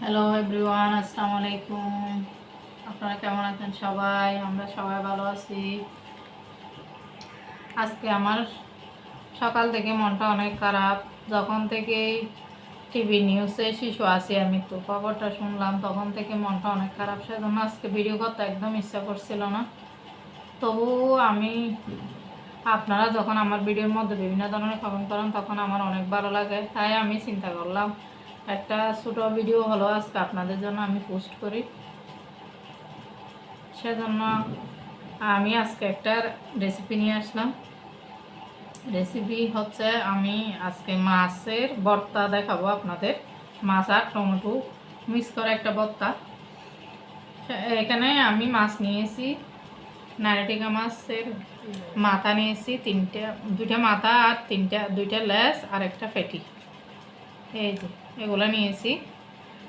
Hello everyone আসসালামু আলাইকুম আপনারা কেমন আছেন সবাই? আমরা সবাই ভালো আছি। আজকে আমার সকাল থেকে মনটা অনেক খারাপ। যখন থেকে টিভি নিউজে শিশু আছে আমি, তো খবরটা শুনলাম, তখন থেকে মনটা অনেক খারাপ। সেজন্য আজকে ভিডিও করতে একদম ইচ্ছা করছিল না। তবু আমি আপনারা যখন আমার ভিডিওর মধ্যে বিভিন্ন ধরনের কমেন্ট করেন, তখন আমার অনেক ভালো লাগে। তাই আমি চিন্তা করলাম, একটা ছোটো ভিডিও হলো আজকে আপনাদের জন্য আমি পোস্ট করি। সেজন্য আমি আজকে একটা রেসিপি নিয়ে আসলাম। রেসিপি হচ্ছে আমি আজকে মাছের ভর্তা দেখাবো আপনাদের। মাছ আর টমেটো মিক্স করে একটা ভর্তা। সে- এখানে আমি মাছ নিয়েছি। নারিটিকা মাছের মাথা নিয়েছি, তিনটে, দুইটা মাথা আর তিনটা, দুইটা লেস আর একটা ফেটি। এই যে, এগুলো নিয়েছি।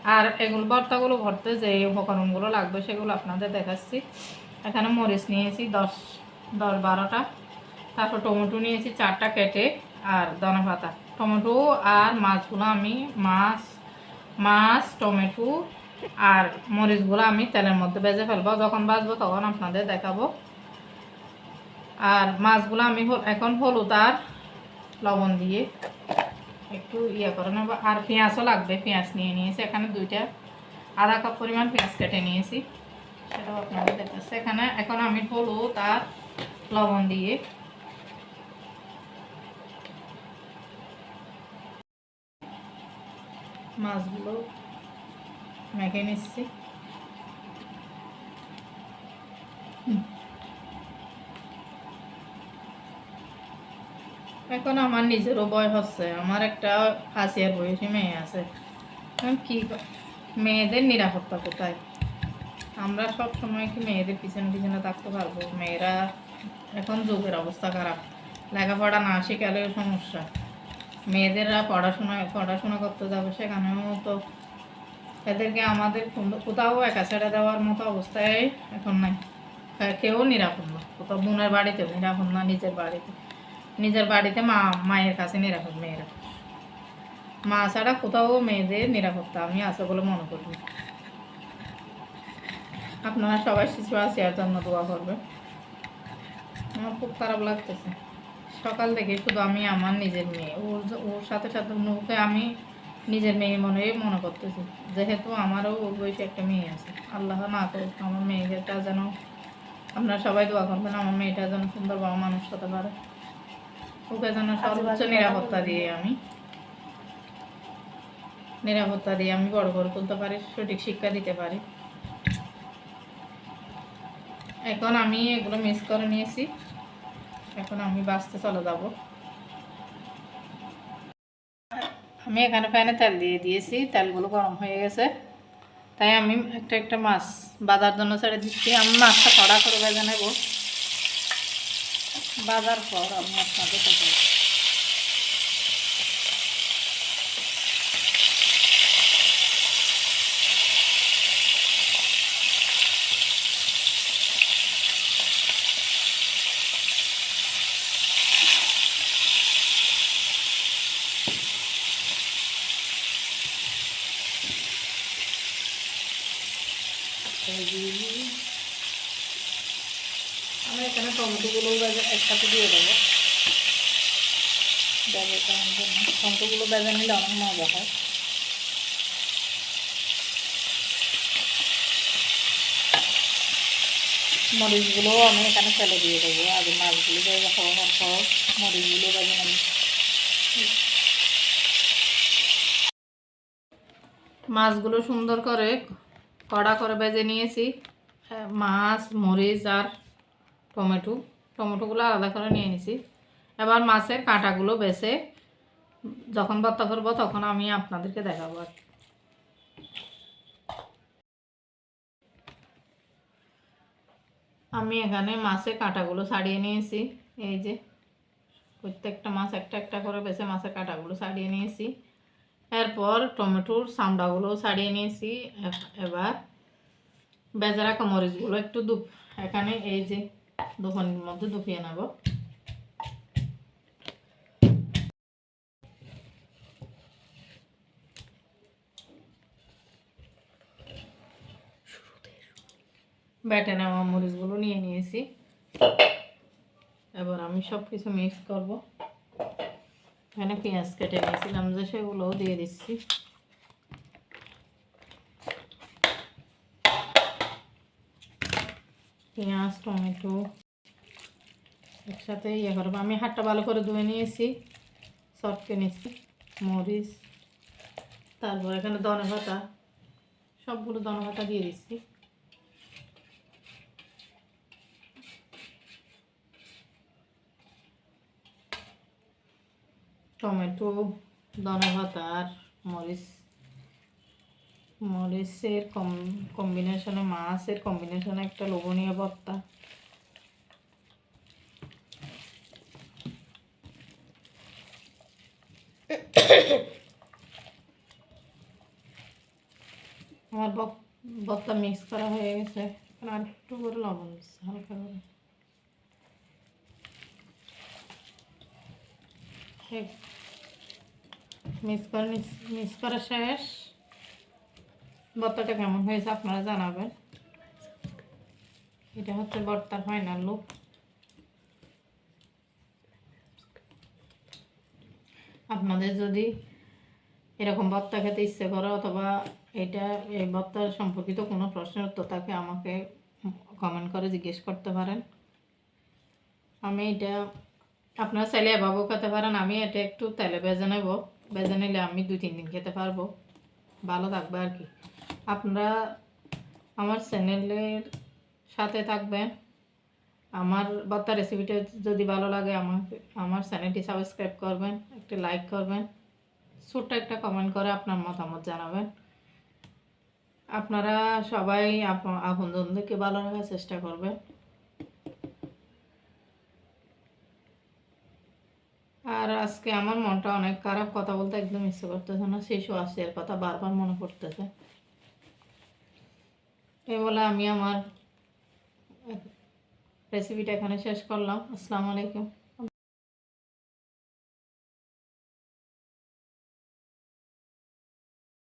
আর এগুলো ভর্তাগুলো ভরতে যে উপকরণগুলো লাগবে সেগুলো আপনাদের দেখাচ্ছি। এখানে মরিচ নিয়েছি, দশ দশ বারোটা। তারপর টমেটো নিয়েছি, চারটা কেটে আর ধনে পাতা। টমেটো আর মাছগুলো আমি মাছ মাছ, টমেটো আর মরিচগুলো আমি তেলের মধ্যে ভেজে ফেলব। যখন ভাজবো তখন আপনাদের দেখাবো। আর মাছগুলো আমি এখন হলুদ আর লবণ দিয়ে একটু ইয়ে করে নেব। আর পেঁয়াজও লাগবে, পেঁয়াজ নিয়ে নিয়েছি। এখানে দুইটা আধা কাপ পরিমাণ পেঁয়াজ কেটে নিয়েছি। সেটাও আপনাদের দেখাচ্ছে। এখানে এখন আমি হলুদ আর লবণ দিয়ে মাছগুলো মেখে নিচ্ছি। এখন আমার নিজেরও ভয় হচ্ছে, আমার একটা ফাঁসিয়ার বয়সী মেয়ে আছে। কি মেয়েদের নিরাপত্তা কোথায়? আমরা সব সময় কি মেয়েদের পিছনে পিছনে থাকতে পারব? মেয়েরা এখন যুগের অবস্থা খারাপ। লেখাপড়া না শেখালেও সমস্যা। মেয়েদেররা পড়াশোনা পড়াশোনা করতে যাবে সেখানেও তো এদেরকে আমাদের কোথাও একা ছেড়ে দেওয়ার মতো অবস্থায় এখন নাই। কেউ নিরাপদ না। কোথাও বোনের বাড়িতেও নিরাপদ না, নিজের বাড়িতে। নিজের বাড়িতে মা, মায়ের কাছে নিরাপদ মেয়েরা। মা ছাড়া কোথাও মেয়েদের নিরাপত্তা আমি আছে বলে মনে করি আপনারা সবাই শিশু আছে আর জন্য দোয়া করবে আমার খুব খারাপ লাগতেছে। সকাল থেকে শুধু আমি, আমার নিজের মেয়ে। ওর ওর সাথে সাথে ওকে আমি নিজের মেয়ে মনে মনে করতেছি। যেহেতু আমারও ওর বয়সে একটা মেয়ে আছে। আল্লাহ না করুক আমার মেয়েটা যেন আপনারা সবাই দোয়া করবেন আমার মেয়েটা যেন সুন্দর বাবা মানুষ হতে পারে। ওকে যেন সর্বোচ্চ নিরাপত্তা দিয়ে আমি নিরাপত্তা দিয়ে আমি বড় করে তুলতে পারি সঠিক শিক্ষা দিতে পারি। এখন আমি এগুলো মিস করে নিয়েছি। এখন আমি বাঁচতে চলে যাব। আমি এখানে ফ্যানে তেল দিয়ে দিয়েছি, তেলগুলো গরম হয়ে গেছে। তাই আমি একটা একটা মাছ বাজার জন্য ছেড়ে দিচ্ছি। আমি মাছটা কড়া করে বেজে নেব। বাজার পর আমি আপনাদের দেখাবো আমি এখানে টমেটোগুলো একসাথে দিয়ে দেবো। টমেটোগুলো বেজে নিলে অনেক মজা হয়। মরিচগুলোও আমি এখানে ফেলে দিয়ে দেবো। আগে মাছগুলো বেজে হওয়ার পর মরিচগুলো বেজে নেব। মাছগুলো সুন্দর করে কড়া করে বেজে নিয়েছি। হ্যাঁ, মাছ মরিচ আর টমেটো। টমেটোগুলো আলাদা করে নিয়ে নিয়েছি এবার মাছের কাঁটাগুলো বেছে যখন ভর্তা করব তখন আমি আপনাদেরকে দেখাবো আর আমি এখানে মাছের কাঁটাগুলো ছাড়িয়ে নিয়েছি। এই যে প্রত্যেকটা মাছ একটা একটা করে বেছে মাছের কাঁটাগুলো ছাড়িয়ে নিয়েছি। এরপর টমেটোর চামড়াগুলো ছাড়িয়ে নিয়েছি। এবার বেজারা কামরিচগুলো একটু দুপ এখানে এই যে দোকানের মধ্যে দুপিয়ে নেব। বেটে নেওয়া মরিচগুলো নিয়ে নিয়েছি। এবার আমি সব কিছু মিক্স করব। এখানে পেঁয়াজ কেটে নিয়েছিলাম, যে সেগুলোও দিয়ে দিচ্ছি। পেঁয়াজ, টমেটো একসাথে ইয়ে করব। আমি হাতটা ভালো করে ধুয়ে নিয়েছি, সটকে নিয়েছি। মরিচ, তারপর এখানে ধনে পাতা সবগুলো ধনে পাতা দিয়ে দিচ্ছি। টমেটো, ধনে পাতা আর মরিচ। মরিচের কম কম্বিনেশনে মাছের কম্বিনেশনে একটা লোভনীয় ভর্তা। আমার ভর্তা মিক্স করা হয়ে গেছে। আর একটু করে লবণ হালকা করে। মিক্স করে মিক্স করা শেষ। ভর্তাটা কেমন হয়েছে আপনারা জানাবেন। এটা হচ্ছে ভর্তার ফাইনাল লুক আপনাদের যদি এরকম ভর্তা খেতে ইচ্ছে করে অথবা এটা, এই ভর্তার সম্পর্কিত কোনো প্রশ্নের উত্তর থাকে, আমাকে কমেন্ট করে জিজ্ঞেস করতে পারেন। আমি এটা, আপনারা চাইলে এভাবেও খেতে পারেন, আমি এটা একটু তেলে ভেজে নেব। ভেজে নিলে আমি দুই, তিন দিন খেতে পারব। ভালো থাকবে আর কি। আপনারা আমার চ্যানেলের সাথে থাকবেন। আমার ভর্তা রেসিপিটা যদি ভালো লাগে, আমাকে, আমার চ্যানেলটি সাবস্ক্রাইব করবেন, একটা লাইক করবেন, ছোট্ট একটা কমেন্ট করে আপনার মতামত জানাবেন। আপনারা সবাই আপ- আপনজনদেরকে ভালো রাখার চেষ্টা করবেন আর আজকে আমার মনটা অনেক খারাপ, কথা বলতে একদম ইচ্ছে করতেছে না আসছে, এর কথা বারবার মনে পড়তেছে। এ বলে আমি আমার রেসিপিটা এখানে শেষ করলাম। আসসালামু আলাইকুম।